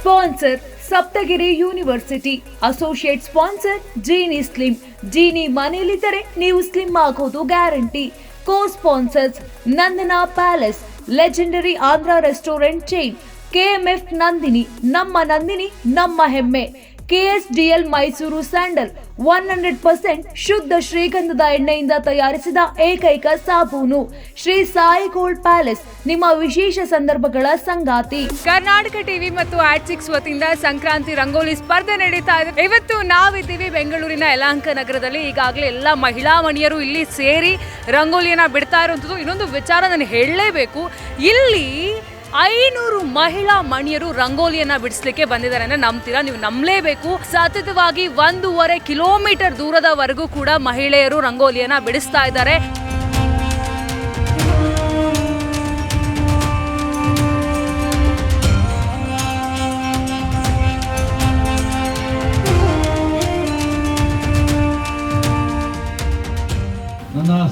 Sponsor Saptagiri university. Associate sponsor Jeeni slim Jeeni ಮನೆಯಲ್ಲಿದ್ದರೆ ನೀವು slim ಆಗೋದು guarantee. Co sponsors Nandana palace, legendary Andhra restaurant chain. KMF Nandini, ನಮ್ಮ ನಂದಿನಿ, ನಮ್ಮ ಹೆಮ್ಮೆ. KSDL Mysore sandal one hundred percent ಶುದ್ಧ ಶ್ರೀಗಂಧದ ಎಣ್ಣೆಯಿಂದ ತಯಾರಿಸಿದ ಏಕೈಕ ಸಾಬೂನು. ಶ್ರೀ ಸಾಯಿ ಗೋಲ್ಡ್ ಪ್ಯಾಲೇಸ್, ನಿಮ್ಮ ವಿಶೇಷ ಸಂದರ್ಭಗಳ ಸಂಗಾತಿ. ಕರ್ನಾಟಕ ಟಿವಿ ಮತ್ತು ಆಟ್ ಸಿಕ್ಸ್ ವತಿಯಿಂದ ಸಂಕ್ರಾಂತಿ ರಂಗೋಲಿ ಸ್ಪರ್ಧೆ ನಡೀತಾ ಇದೆ. ಇವತ್ತು ನಾವಿದ್ದೀವಿ ಬೆಂಗಳೂರಿನ ಯಲಹಂಕ ನಗರದಲ್ಲಿ. ಈಗಾಗಲೇ ಎಲ್ಲ ಮಹಿಳಾ ಮಣಿಯರು ಇಲ್ಲಿ ಸೇರಿ ರಂಗೋಲಿಯನ್ನ ಬಿಡ್ತಾ ಇರುವಂಥದ್ದು. ಇನ್ನೊಂದು ವಿಚಾರ ನಾನು ಹೇಳಲೇಬೇಕು. ಇಲ್ಲಿ ಐನೂರು ಮಹಿಳಾ ಮಣಿಯರು ರಂಗೋಲಿಯನ್ನ ಬಿಡಿಸ್ಲಿಕ್ಕೆ ಬಂದಿದ್ದಾರೆ ಅಂದ್ರೆ ನಂಬ್ತೀರಾ? ನೀವು ನಂಬಲೇಬೇಕು. ಸತತವಾಗಿ ಒಂದೂವರೆ ಕಿಲೋಮೀಟರ್ ದೂರದವರೆಗೂ ಕೂಡ ಮಹಿಳೆಯರು ರಂಗೋಲಿಯನ್ನ ಬಿಡಿಸ್ತಾ ಇದ್ದಾರೆ.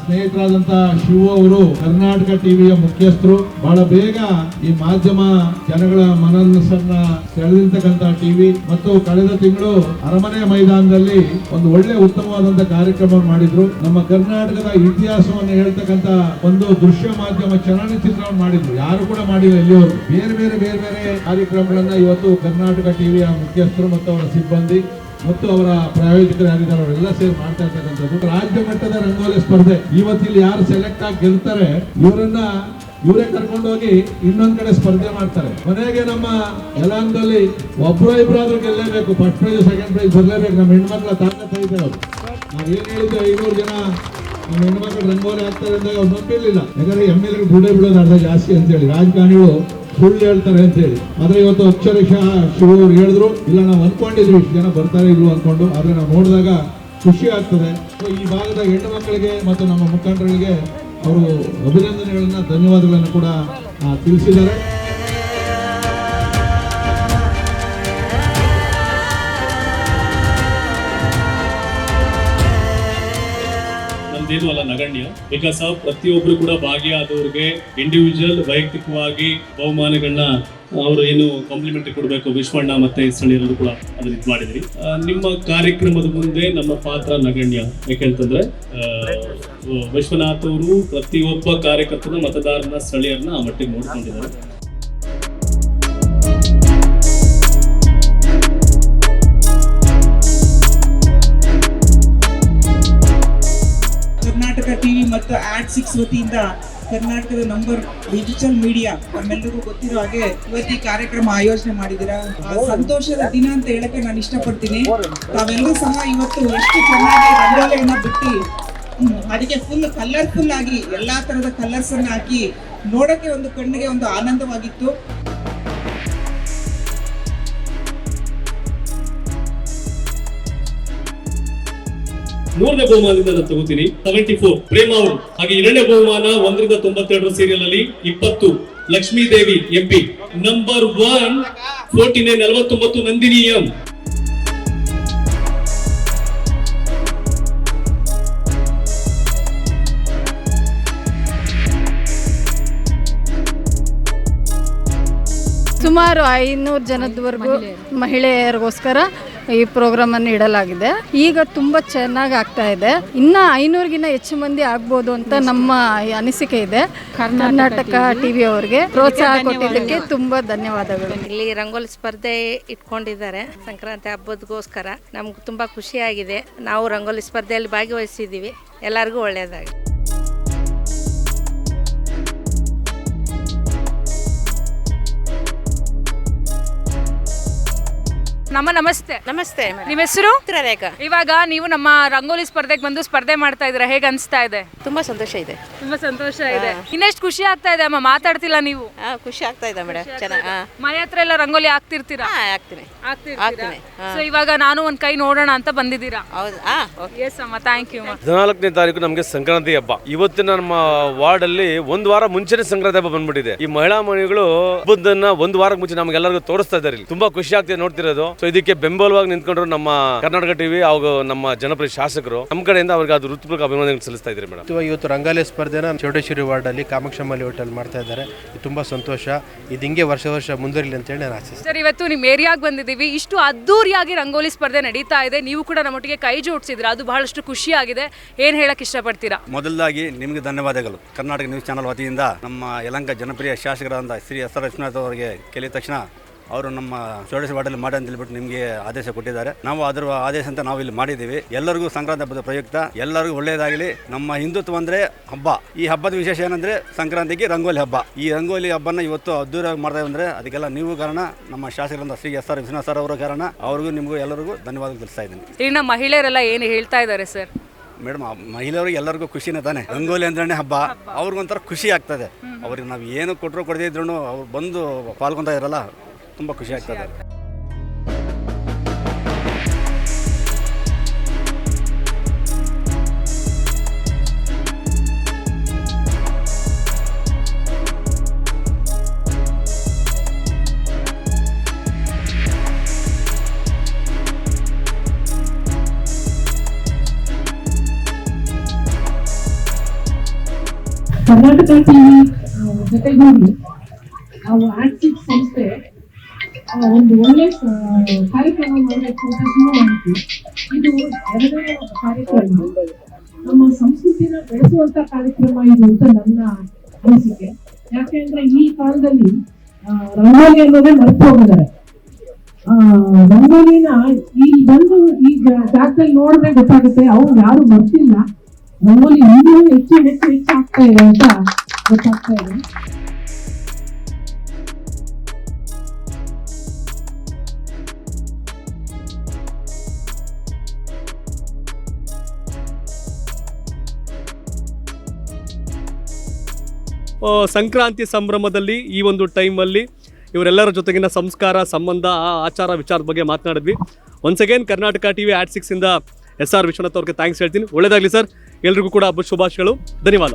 ಸ್ನೇಹಿತರಾದಂತ ಶಿವ ಅವರು ಕರ್ನಾಟಕ ಟಿವಿಯ ಮುಖ್ಯಸ್ಥರು. ಬಹಳ ಬೇಗ ಈ ಮಾಧ್ಯಮ ಜನಗಳ ಮನಸ್ಸನ್ನ ಸೆಳೆದಿರ್ತಕ್ಕಂತ ಟಿವಿ ಮತ್ತು ಕಳೆದ ತಿಂಗಳು ಅರಮನೆ ಮೈದಾನದಲ್ಲಿ ಒಂದು ಒಳ್ಳೆ ಉತ್ತಮವಾದಂತ ಕಾರ್ಯಕ್ರಮ ಮಾಡಿದ್ರು. ನಮ್ಮ ಕರ್ನಾಟಕದ ಇತಿಹಾಸವನ್ನು ಹೇಳ್ತಕ್ಕಂತ ಒಂದು ದೃಶ್ಯ ಮಾಧ್ಯಮ ಚಲನಚಿತ್ರವನ್ನು ಮಾಡಿದ್ರು. ಯಾರು ಕೂಡ ಮಾಡಿಲ್ಲ ಎಲ್ಲಿಯವರು. ಬೇರೆ ಬೇರೆ ಬೇರೆ ಬೇರೆ ಕಾರ್ಯಕ್ರಮಗಳನ್ನ ಇವತ್ತು ಕರ್ನಾಟಕ ಟಿವಿಯ ಮುಖ್ಯಸ್ಥರು ಮತ್ತು ಅವರ ಸಿಬ್ಬಂದಿ ಮತ್ತು ಅವರ ಪ್ರಾಯೋಜಕರಾಗಿದ್ದಾರೆ, ಅವರೆಲ್ಲ ಸೇರಿ ಮಾಡ್ತಾ ಇರ್ತಕ್ಕಂಥದ್ದು. ರಾಜ್ಯ ಮಟ್ಟದ ರಂಗೋಲಿ ಸ್ಪರ್ಧೆ. ಇವತ್ತಿಲ್ಲಿ ಯಾರು ಸೆಲೆಕ್ಟ್ ಆಗಿ ಗೆಲ್ತಾರೆ, ಇವರನ್ನ ಇವರೇ ಕರ್ಕೊಂಡು ಹೋಗಿ ಇನ್ನೊಂದ್ ಕಡೆ ಸ್ಪರ್ಧೆ ಮಾಡ್ತಾರೆ. ಮನೆಗೆ ನಮ್ಮ ಯಲಾಂಗದಲ್ಲಿ ಒಬ್ರು ಇಬ್ಬರಾದ್ರೂ ಗೆಲ್ಲೇಬೇಕು ಫಸ್ಟ್ ಪ್ರೈಸ್ ಸೆಕೆಂಡ್ ಪ್ರೈಸ್ ಬರಲೇಬೇಕು. ನಮ್ಮ ಹೆಣ್ಮಕ್ಳ ತಾಕತ್ ಐತೆ ಅವರು. ನಾವು ಏನ್ ಹೇಳಿದ್ವಿ, ಐನೂರು ಜನ ನಮ್ಮ ಹೆಣ್ಮಕ್ಳು ರಂಗೋಲಿ ಆಗ್ತಾರೆ ಅಂದಾಗ ಅವ್ರು ನಂಬಿರ್ಲಿಲ್ಲ. ಯಾಕಂದ್ರೆ ಎಂ ಎಲ್ ಎ ಬಿಡೋದು ಅರ್ಧ ಜಾಸ್ತಿ ಅಂತೇಳಿ. ರಾಜಕಾರಣಿಗಳು ಸುಳ್ಳು ಹೇಳ್ತಾರೆ ಅಂತೇಳಿ ಆದ್ರೆ ಇವತ್ತು ಅಕ್ಷರಶಃ ಶಿವರು ಹೇಳಿದ್ರು, ಇಲ್ಲ, ನಾವು ಅನ್ಕೊಂಡಿದ್ವಿ ಇಷ್ಟು ಜನ ಬರ್ತಾರೆ ಇಲ್ವೋ ಅನ್ಕೊಂಡು, ಆದ್ರೆ ನಾವು ನೋಡಿದಾಗ ಖುಷಿ ಆಗ್ತದೆ. ಈ ಭಾಗದ ಹೆಣ್ಣು ಮಕ್ಕಳಿಗೆ ಮತ್ತು ನಮ್ಮ ಮುಖಂಡರಿಗೆ ಅವರು ಅಭಿನಂದನೆಗಳನ್ನ, ಧನ್ಯವಾದಗಳನ್ನು ಕೂಡ ತಿಳಿಸಿದ್ದಾರೆ. ನಮ್ದೇನು ಅಲ್ಲ ನಗಣ್ಯ. ಬಿಕಾಸ್ ಆಫ್ ಪ್ರತಿಯೊಬ್ರು ಕೂಡ ಭಾಗಿಯಾದವ್ರಿಗೆ ಇಂಡಿವಿಜುವಲ್ ವೈಯಕ್ತಿಕವಾಗಿ ಬಹುಮಾನಗಳನ್ನ ಅವರು ಏನು ಕಾಂಪ್ಲಿಮೆಂಟ್ ಕೊಡಬೇಕು, ವಿಶ್ವಣ್ಣ ಮತ್ತೆ ಸ್ಥಳೀಯರು ಕೂಡ ಅದನ್ನ ಇದು ಮಾಡಿದ್ರಿ. ನಿಮ್ಮ ಕಾರ್ಯಕ್ರಮದ ಮುಂದೆ ನಮ್ಮ ಪಾತ್ರ ನಗಣ್ಯ. ಯಾಕೆಂತಂದ್ರೆ ವಿಶ್ವನಾಥ್ ಅವರು ಪ್ರತಿಯೊಬ್ಬ ಕಾರ್ಯಕರ್ತನ ಮತದಾರನ ಸ್ಥಳೀಯರನ್ನ ಆ ಮಟ್ಟಿಗೆ ನೋಡ್ಕೊಂಡಿದ್ದಾರೆ. ಕರ್ನಾಟಕ ಟಿವಿ ಮತ್ತು ಆಡ್ ಸಿಕ್ಸ್ ವತಿಯಿಂದ ಕರ್ನಾಟಕದ ನಂಬರ್ ಡಿಜಿಟಲ್ ಮೀಡಿಯಾ ತಮ್ಮೆಲ್ಲರಿಗೂ ಗೊತ್ತಿರೋ ಹಾಗೆ ಇವತ್ತು ಕಾರ್ಯಕ್ರಮ ಆಯೋಜನೆ ಮಾಡಿದ್ದೀರಾ? ಸಂತೋಷದ ದಿನ ಅಂತ ಹೇಳಕ್ಕೆ ನಾನು ಇಷ್ಟಪಡ್ತೀನಿ. ತಾವೆಲ್ಲರೂ ಸಹ ಇವತ್ತು ಎಷ್ಟು ಚೆನ್ನಾಗಿ ರಂಗೋಲಿಯನ್ನ ಬಿಟ್ಟು ಅದಕ್ಕೆ ಫುಲ್ ಕಲರ್ಫುಲ್ ಆಗಿ ಎಲ್ಲಾ ತರದ ಕಲರ್ಸ್ ಅನ್ನ ಹಾಕಿ ನೋಡಕ್ಕೆ ಒಂದು ಕಣ್ಣಿಗೆ ಒಂದು ಆನಂದವಾಗಿತ್ತು. ಮೂರನೇ ಬಹುಮಾನದಿಂದ ನಾನು ತಗೋತೀನಿ. ಸೆವೆಂಟಿ ಫೋರ್ ಪ್ರೇಮ ಅವರು. ಹಾಗೆ ಎರಡನೇ ಬಹುಮಾನ ಒಂದರಿಂದ ತೊಂಬತ್ತೆರಡು ಸೀರಿಯಲ್ ಅಲ್ಲಿ ಇಪ್ಪತ್ತು, Lakshmi Devi MP number one forty nine ನಲವತ್ತೊಂಬತ್ತು, ನಂದಿನಿ ಎಂ ಸುಮಾರು ಐನೂರು ಜನದವರೆಗೂ ಮಹಿಳೆಯರಿಗೋಸ್ಕರ ಈ ಪ್ರೋಗ್ರಾಮ್ ಅನ್ನು ಇಡಲಾಗಿದೆ. ಈಗ ತುಂಬಾ ಚೆನ್ನಾಗಿ ಆಗ್ತಾ ಇದೆ. ಇನ್ನ ಐನೂರಿಗಿನ್ನ ಹೆಚ್ಚು ಮಂದಿ ಆಗ್ಬೋದು ಅಂತ ನಮ್ಮ ಅನಿಸಿಕೆ ಇದೆ. ಕರ್ನಾಟಕ ಟಿವಿ ಅವರಿಗೆ ಪ್ರೋತ್ಸಾಹ ಕೊಟ್ಟಿದ್ದಕ್ಕೆ ತುಂಬಾ ಧನ್ಯವಾದಗಳು. ಇಲ್ಲಿ ರಂಗೋಲಿ ಸ್ಪರ್ಧೆ ಇಟ್ಕೊಂಡಿದ್ದಾರೆ ಸಂಕ್ರಾಂತಿ ಹಬ್ಬದಗೋಸ್ಕರ. ನಮ್ಗೆ ತುಂಬಾ ಖುಷಿಯಾಗಿದೆ. ನಾವು ರಂಗೋಲಿ ಸ್ಪರ್ಧೆಯಲ್ಲಿ ಭಾಗವಹಿಸಿದ್ದೀವಿ ಎಲ್ಲರಿಗೂ ಒಳ್ಳೆಯದಾಗಿ ನಮ್ಮ ನಮಸ್ತೆ. ನಮಸ್ತೆ ನಿಮ್ಮ ಹೆಸರು? ಚಿತ್ರರೇಖಾ. ಇವಾಗ ನೀವು ನಮ್ಮ ರಂಗೋಲಿ ಸ್ಪರ್ಧೆಗೆ ಬಂದು ಸ್ಪರ್ಧೆ ಮಾಡ್ತಾ ಇದ್ದೀರಾ ಹೇಗೆ ಅನಿಸ್ತಾ ಇದೆ? ತುಂಬಾ ಸಂತೋಷ ಇದೆ. ತುಂಬಾ ಸಂತೋಷ ಇದೆ. ಇನ್ನೆಷ್ಟು ಖುಷಿ ಆಗ್ತಾ ಇದೆ ಅಮ್ಮ ಮಾತಾಡ್ತಿಲ್ಲ ನೀವು? ಆ, ಖುಷಿ ಆಗ್ತಾ ಇದೆ ಮೇಡಮ್ ಚೆನ್ನಾಗಿ ಮನೆ ಹತ್ರ ಎಲ್ಲ ರಂಗೋಲಿ ಹಾಕ್ತಿರ್ತೀರಾ? ಹಾ ಆಗ್ತೀನಿ ಆಗ್ತಿರ್ತೀರಾ ಆಗ್ತೀನಿ, ಸೊ ಇವಾಗ ನಾನು ಒಂದ್ ಕೈ ನೋಡೋಣ ಅಂತ ಬಂದಿದ್ದೀರಾ? ಹೌದು ಹಾ ಎಸ್ ಅಮ್ಮ ಥ್ಯಾಂಕ್ ಯು ಹದಿನಾಲ್ಕನೇ ತಾರೀಕು ನಮಗೆ ಸಂಕ್ರಾಂತಿ ಹಬ್ಬ. ಇವತ್ತಿನ ನಮ್ಮ ವಾರ್ಡ್ ಅಲ್ಲಿ ಒಂದ್ ವಾರ ಮುಂಚೆನೆ ಸಂಕ್ರಾಂತಿ ಹಬ್ಬ ಬಂದ್ಬಿಟ್ಟಿದೆ. ಈ ಮಹಿಳಾ ಮಣಿಗಳು ಹಬ್ಬದನ್ನ ಒಂದ್ ವಾರ ಮುಂಚೆ ನಮ್ಗೆಲ್ಲರಿಗೂ ತೋರಿಸ್ತಾ ಇದ್ದಾರೆ ಇಲ್ಲಿ. ತುಂಬಾ ಖುಷಿ ಆಗ್ತಿದೆ ನೋಡ್ತಿರೋದು. ಸೊ ಇದಕ್ಕೆ ಬೆಂಬಲವಾಗಿ ನಿಂತ್ಕೊಂಡ್ರು ನಮ್ಮ ಕರ್ನಾಟಕ ಟಿವಿ ಹಾಗೂ ನಮ್ಮ ಜನಪ್ರಿಯ ಶಾಸಕರು. ನಮ್ಮ ಕಡೆಯಿಂದ ಅವ್ರಿಗೆ ಅದು ವೃತ್ತಿಪೂರ್ವಕ ಅಭಿನಂದನೆ ಸಲ್ಲಿಸ್ತಾ ಇದ್ರಿ ಮೇಡಮ್. ಇವತ್ತು ಇವತ್ತು ರಂಗಾಲಿ ಸ್ಪರ್ಧೆನ ಚೌಡೇಶ್ವರಿ ವಾರ್ಡಲ್ಲಿ ಕಾಮಾಕ್ಷಮಲ್ಲಿ ಹೋಟೆಲ್ ಮಾಡ್ತಾ ಇದ್ದಾರೆ. ಇದು ತುಂಬ ಸಂತೋಷ. ಇದು ಹಿಂಗೆ ವರ್ಷ ವರ್ಷ ಮುಂದುವರಿಲಿ ಅಂತೇಳಿ ನಾನು ಆಶಿಸ್ತೀನಿ. ಸರ್ ಇವತ್ತು ನಿಮ್ಮ ಏರಿಯಾಗೆ ಬಂದಿದ್ದೀವಿ. ಇಷ್ಟು ಅದ್ದೂರಿಯಾಗಿ ರಂಗೋಲಿ ಸ್ಪರ್ಧೆ ನಡೀತಾ ಇದೆ. ನೀವು ಕೂಡ ನಮ್ಮೊಟ್ಟಿಗೆ ಕೈ ಜೋಡಿಸಿದ್ರೆ ಅದು ಬಹಳಷ್ಟು ಖುಷಿಯಾಗಿದೆ ಏನು ಹೇಳಕ್ ಇಷ್ಟಪಡ್ತೀರಾ? ಮೊದಲಾಗಿ ನಿಮಗೆ ಧನ್ಯವಾದಗಳು. ಕರ್ನಾಟಕ ನ್ಯೂಸ್ ಚಾನಲ್ ವತಿಯಿಂದ ನಮ್ಮ ಯಲಂಕ ಜನಪ್ರಿಯ ಶಾಸಕರಾದ ಶ್ರೀ ಎಸ್ ಆರ್ ವಿಶ್ವನಾಥ್ ಅವರಿಗೆ ಕೇಳಿದ ತಕ್ಷಣ ಅವರು ನಮ್ಮ ಚೌಡೇಶ್ವರಿ ವಾರ್ಡಲ್ಲಿ ಮಾಡಿ ಅಂತ ಹೇಳ್ಬಿಟ್ಟು ನಿಮಗೆ ಆದೇಶ ಕೊಟ್ಟಿದ್ದಾರೆ. ನಾವು ಅದರ ಆದೇಶ ಅಂತ ನಾವು ಇಲ್ಲಿ ಮಾಡಿದ್ದೀವಿ. ಎಲ್ಲರಿಗೂ ಸಂಕ್ರಾಂತಿ ಹಬ್ಬದ ಪ್ರಯುಕ್ತ ಎಲ್ಲರಿಗೂ ಒಳ್ಳೆಯದಾಗಲಿ. ನಮ್ಮ ಹಿಂದುತ್ವ ಅಂದರೆ ಹಬ್ಬ. ಈ ಹಬ್ಬದ ವಿಶೇಷ ಏನಂದರೆ ಸಂಕ್ರಾಂತಿಗೆ ರಂಗೋಲಿ ಹಬ್ಬ. ಈ ರಂಗೋಲಿ ಹಬ್ಬನ ಇವತ್ತು ಅದ್ದೂರಿಯಾಗಿ ಮಾಡ್ತಾ ಅಂದರೆ ಅದಕ್ಕೆಲ್ಲ ನೀವು ಕಾರಣ ನಮ್ಮ ಶಾಸಕರಾದ Shri S R Vishwanath sir ಅವರ ಕಾರಣ ಅವ್ರಿಗೂ ನಿಮಗೂ ಎಲ್ಲರಿಗೂ ಧನ್ಯವಾದ ತಿಳಿಸ್ತಾ ಇದ್ದೀನಿ. ಇಲ್ಲಿನ ಮಹಿಳೆಯರೆಲ್ಲ ಏನು ಹೇಳ್ತಾ ಇದ್ದಾರೆ ಸರ್? ಮೇಡಮ್ ಮಹಿಳೆಯರಿಗೆ ಎಲ್ಲರಿಗೂ ಖುಷಿನೇ ತಾನೆ. ರಂಗೋಲಿ ಅಂದ್ರೆ ಹಬ್ಬ. ಅವ್ರಿಗೊಂಥರ ಖುಷಿ ಆಗ್ತದೆ. ಅವ್ರಿಗೆ ನಾವು ಏನು ಕೊಟ್ಟರು ಕೊಡದೇ ಇದ್ರು ಅವ್ರು ಬಂದು ಪಾಲ್ಗೊಂತ ಇರಲ್ಲ. ತುಂಬ ಖುಷಿ ಆಗ್ತದೆ ಕರ್ನಾಟಕ ಟಿವಿ ಜೊತೆಗೂಡಿ ನಾವು ಆಕ್ಸಿಸ್ ಸಂಸ್ಥೆ ಆ, ಒಂದು ಒಳ್ಳೆ ಕಾರ್ಯಕ್ರಮ ಮಾಡಬೇಕು ಇದು ಎರಡನೇ ಕಾರ್ಯಕ್ರಮ. ನಮ್ಮ ಸಂಸ್ಕೃತಿನ ಬೆಳೆಸುವಂತ ಕಾರ್ಯಕ್ರಮ ಇದು ಅಂತ ನನ್ನ ಅನಿಸಿಕೆ. ಯಾಕೆಂದ್ರೆ ಈ ಕಾಲದಲ್ಲಿ ರಂಗೋಲಿ ಅನ್ನೋದೇ ಮರೆತು ಹೋಗಿದ್ದಾರೆ. ರಂಗೋಲಿನ ಈ ಬಂದು ಈ ಜಾಗದಲ್ಲಿ ನೋಡಿದ್ರೆ ಗೊತ್ತಾಗುತ್ತೆ, ಅವ್ರು ಯಾರು ಬರ್ತಿಲ್ಲ ರಂಗೋಲಿ ಇನ್ನೂ ಹೆಚ್ಚು ಹೆಚ್ಚು ಹೆಚ್ಚು ಇದೆ ಅಂತ ಗೊತ್ತಾಗ್ತಾ ಇದೆ. ಸಂಕ್ರಾಂತಿ ಸಂಭ್ರಮದಲ್ಲಿ ಈ ಒಂದು ಟೈಮಲ್ಲಿ ಇವರೆಲ್ಲರ ಜೊತೆಗಿನ ಸಂಸ್ಕಾರ, ಸಂಬಂಧ, ಆ ಆಚಾರ ವಿಚಾರದ ಬಗ್ಗೆ ಮಾತನಾಡಿದ್ವಿ. Once again Karnataka TV at six ಇಂದ ಎಸ್ ಆರ್ ವಿಶ್ವನಾಥ್ ಅವ್ರಿಗೆ ಥ್ಯಾಂಕ್ಸ್ ಹೇಳ್ತೀನಿ. ಒಳ್ಳೆಯದಾಗಲಿ ಸರ್. ಎಲ್ರಿಗೂ ಕೂಡ ಹಬ್ಬದ ಶುಭಾಶಯಗಳು. ಧನ್ಯವಾದ.